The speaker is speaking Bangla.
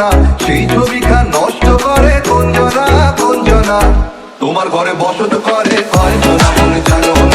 কুঞ্জনা সেই ছবিখা নষ্ট করে কুঞ্জনা কুঞ্জনা তোমার ঘরে বসত করে কয়জনা মনে জানো না